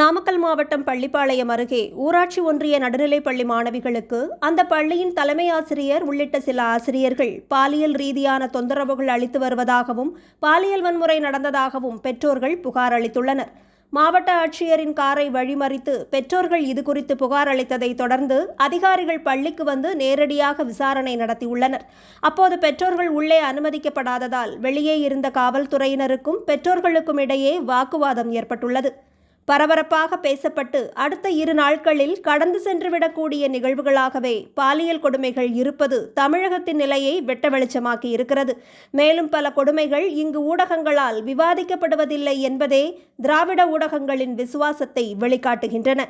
நாமக்கல் மாவட்டம் பள்ளிப்பாளையம் அருகே ஊராட்சி ஒன்றிய நடுநிலைப்பள்ளி மாணவிகளுக்கு அந்த பள்ளியின் தலைமை ஆசிரியர் உள்ளிட்ட சில ஆசிரியர்கள் பாலியல் ரீதியான தொந்தரவுகள் அளித்து வருவதாகவும் பாலியல் வன்முறை நடந்ததாகவும் பெற்றோர்கள் புகார் அளித்துள்ளனர். மாவட்ட ஆட்சியரின் காரை வழிமறித்து பெற்றோர்கள் இதுகுறித்து புகார் அளித்ததை தொடர்ந்து அதிகாரிகள் பள்ளிக்கு வந்து நேரடியாக விசாரணை நடத்தியுள்ளனர். அப்போது பெற்றோர்கள் உள்ளே அனுமதிக்கப்படாததால் வெளியே இருந்த காவல்துறையினருக்கும் பெற்றோர்களுக்கும் இடையே வாக்குவாதம் ஏற்பட்டுள்ளது. பரபரப்பாக பேசப்பட்டு அடுத்த இரு நாட்களில் கடந்து சென்றுவிடக்கூடிய நிகழ்வுகளாகவே பாலியல் கொடுமைகள் இருப்பது தமிழகத்தின் நிலையை வெட்ட வெளிச்சமாக்கி இருக்கிறது. மேலும் பல கொடுமைகள் இங்கு ஊடகங்களால் விவாதிக்கப்படுவதில்லை என்பதே திராவிட ஊடகங்களின் விசுவாசத்தை வெளிக்காட்டுகின்றன.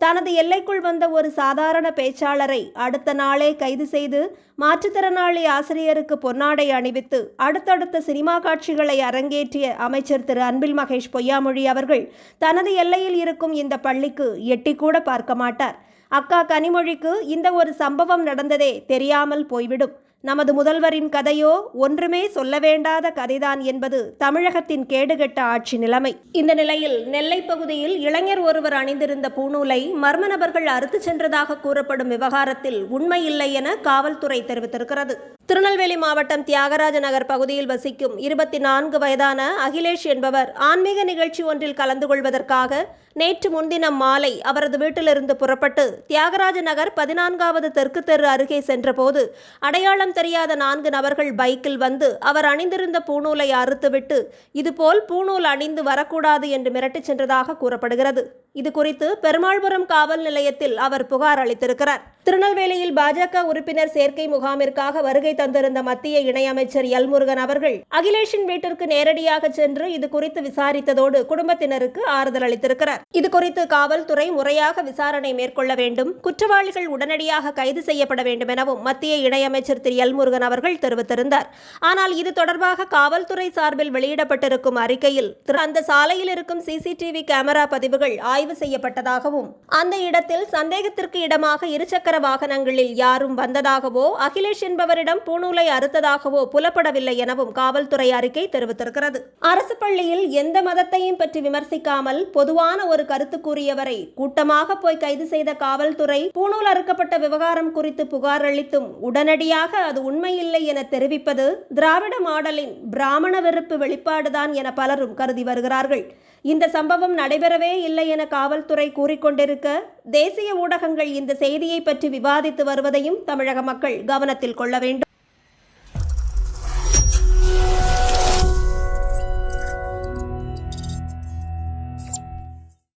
தனது எல்லைக்குள் வந்த ஒரு சாதாரண பேச்சாளரை அடுத்த நாளே கைது செய்து மாற்றுத்திறனாளி ஆசிரியருக்கு பொன்னாடை அணிவித்து அடுத்தடுத்த சினிமா காட்சிகளை அரங்கேற்றிய அமைச்சர் திரு. அன்பில் மகேஷ் பொய்யாமொழி அவர்கள் தனது எல்லையில் இருக்கும் இந்த பள்ளிக்கு எட்டிக்கூட பார்க்க மாட்டார். அக்கா கனிமொழிக்கு இந்த ஒரு சம்பவம் நடந்ததே தெரியாமல் போய்விடும். நமது முதல்வரின் கதையோ ஒன்றுமே சொல்ல வேண்டாத கதைதான் என்பது தமிழகத்தின் கேடுகெட்ட ஆட்சி நிலைமை. இந்த நிலையில் நெல்லை பகுதியில் இளைஞர் ஒருவர் அணிந்திருந்த பூநூலை மர்ம நபர்கள் அறுத்துச் சென்றதாக கூறப்படும் விவகாரத்தில் உண்மையில்லை என காவல்துறை தெரிவித்திருக்கிறது. திருநெல்வேலி மாவட்டம் தியாகராஜ நகர் பகுதியில் வசிக்கும் இருபத்தி நான்கு வயதான அகிலேஷ் என்பவர் ஆன்மீக நிகழ்ச்சி ஒன்றில் கலந்து கொள்வதற்காக நேற்று முன்தினம் மாலை அவரது வீட்டிலிருந்து புறப்பட்டு தியாகராஜ நகர் பதினான்காவது தெற்கு தெரு அருகே சென்றபோது அடையாளம் தெரியாத நான்கு நபர்கள் பைக்கில் வந்து அவர் அணிந்திருந்த பூணூலை அறுத்துவிட்டு இதுபோல் பூணூல் அணிந்து வரக்கூடாது என்று மிரட்டிச் சென்றதாக கூறப்படுகிறது. இது குறித்து பெருமாள்புரம் காவல் நிலையத்தில் அவர் புகார் அளித்திருக்கிறார். திருநெல்வேலியில் பாஜக உறுப்பினர் சேர்க்கை முகாமிற்காக வருகை தந்திருந்த மத்திய இணையமைச்சர் எல் முருகன் அவர்கள் அகிலேஷின் வீட்டிற்கு நேரடியாக சென்று இது குறித்து விசாரித்ததோடு குடும்பத்தினருக்கு ஆறுதல் அளித்திருக்கிறார். இது குறித்து காவல்துறை முறையாக விசாரணை மேற்கொள்ள வேண்டும் குற்றவாளிகள் உடனடியாக கைது செய்யப்பட வேண்டும் எனவும் மத்திய இணையமைச்சர் திரு எல் முருகன் அவர்கள் தெரிவித்திருந்தார். ஆனால் இது தொடர்பாக காவல்துறை சார்பில் வெளியிடப்பட்டிருக்கும் அறிக்கையில் திரு- அந்த சாலையில் இருக்கும் சிசிடிவி கேமரா பதிவுகள் ஆய்வு செய்யப்பட்டதாகவும் அந்த இடத்தில் சந்தேகத்திற்கு இடமாக இருசக்கர வாகனங்களில் யாரும் வந்ததாகவோ அகிலேஷ் என்பவரிடம் பூணூலை அறுத்ததாகவோ புலப்படவில்லை எனவும் காவல்துறை அறிக்கை தெரிவித்திருக்கிறது. அரசு பள்ளியில் எந்த மதத்தையும் பற்றி விமர்சிக்காமல் பொதுவான ஒரு கருத்து கூறியவரை கூட்டமாக போய் கைது செய்த காவல்துறை பூணூல் அறுக்கப்பட்ட விவகாரம் குறித்து புகார் அளித்தும் உடனடியாக அது உண்மையில்லை என தெரிவிப்பது திராவிட மாடலின் பிராமண வெறுப்பு வெளிப்பாடுதான் என பலரும் கருதி வருகிறார்கள். இந்த சம்பவம் நடைபெறவே இல்லை என காவல்துறை கூறிக்கொண்டிருக்க தேசிய ஊடகங்கள் இந்த செய்தியை பற்றி விவாதித்து வருவதையும் தமிழக மக்கள் கவனத்தில் கொள்ள வேண்டும்.